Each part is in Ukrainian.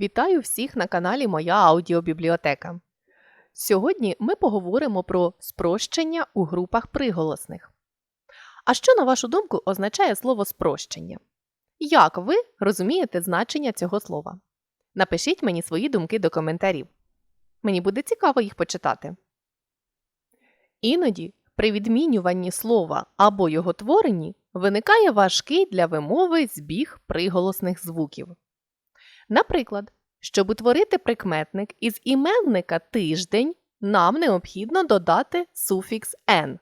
Вітаю всіх на каналі Моя аудіобібліотека. Сьогодні ми поговоримо про спрощення у групах приголосних. А що, на вашу думку, означає слово спрощення? Як ви розумієте значення цього слова? Напишіть мені свої думки до коментарів. Мені буде цікаво їх почитати. Іноді при відмінюванні слова або його творенні виникає важкий для вимови збіг приголосних звуків. Наприклад, щоб утворити прикметник із іменника тиждень, нам необхідно додати суфікс «н».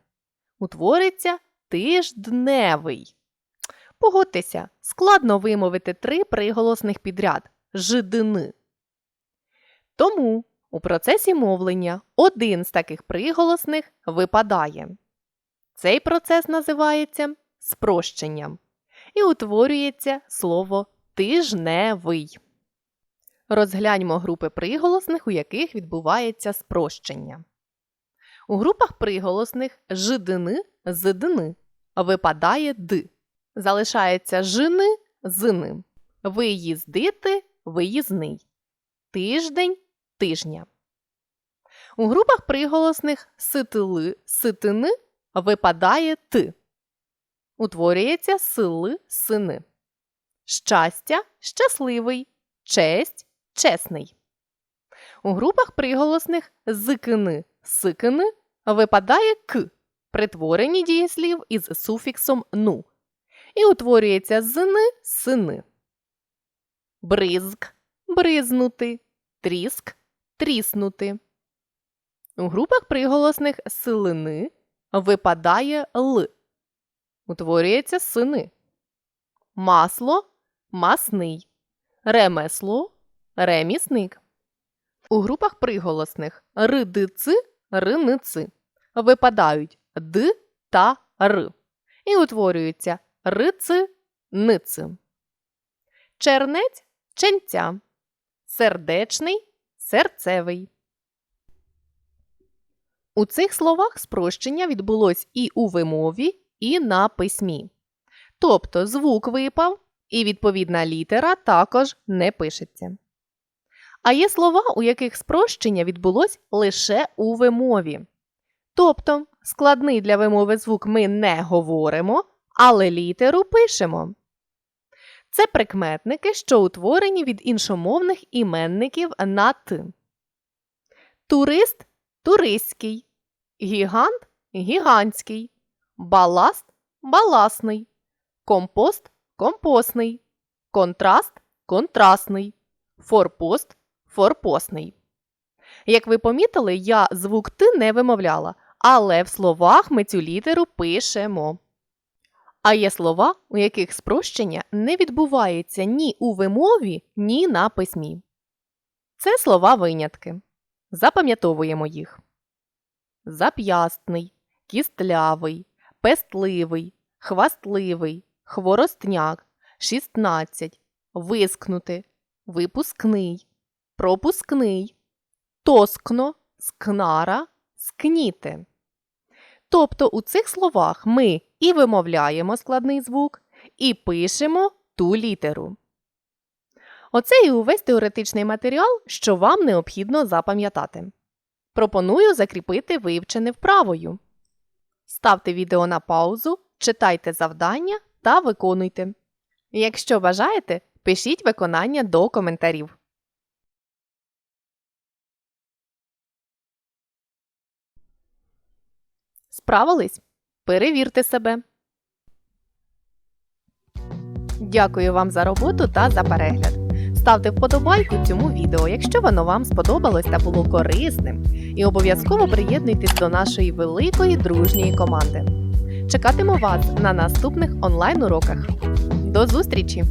Утвориться тиждневий. Погодьтеся, складно вимовити три приголосних підряд жидини. Тому у процесі мовлення один з таких приголосних випадає. Цей процес називається спрощенням і утворюється слово тижневий. Розгляньмо групи приголосних, у яких відбувається спрощення. У групах приголосних жидини, зидини випадає д. Залишається жини, зини. Виїздити, виїзний. Тиждень, тижня. У групах приголосних ситили, ситини випадає т. Утворюється сили, сини. Щастя, щасливий, честь, чесний. У групах приголосних зикини, сикини випадає к при творенні дієслів із суфіксом ну і утворюється зини, сини. Бризк бризнути, тріск тріснути. У групах приголосних силини випадає л. Утворюється сини. Масло масний. Ремесло ремісник. У групах приголосних ридици, риници випадають д та р і утворюються рици, ници. Чернець ченця. Сердечний серцевий. У цих словах спрощення відбулось і у вимові, і на письмі. Тобто звук випав, і відповідна літера також не пишеться. А є слова, у яких спрощення відбулось лише у вимові. Тобто складний для вимови звук ми не говоримо, але літеру пишемо. Це прикметники, що утворені від іншомовних іменників на т. Турист туристський, гігант гігантський, баласт баласний, компост компостний, контраст контрастний, форпост форпостний. Як ви помітили, я звук Т не вимовляла, але в словах ми цю літеру пишемо. А є слова, у яких спрощення не відбувається ні у вимові, ні на письмі. Це слова винятки. Запам'ятовуємо їх. Зап'ястний, кістлявий, пестливий, хвастливий, хворостняк, шістнадцять, вискнути, випускний, пропускний, тоскно, скнара, скніти. Тобто у цих словах ми і вимовляємо складний звук, і пишемо ту літеру. Оце і увесь теоретичний матеріал, що вам необхідно запам'ятати. Пропоную закріпити вивчене вправою. Ставте відео на паузу, читайте завдання та виконуйте. Якщо бажаєте, пишіть виконання до коментарів. Справились? Перевірте себе. Дякую вам за роботу та за перегляд. Ставте вподобайку цьому відео, якщо воно вам сподобалось та було корисним. І обов'язково приєднуйтесь до нашої великої дружньої команди. Чекатиму вас на наступних онлайн-уроках. До зустрічі!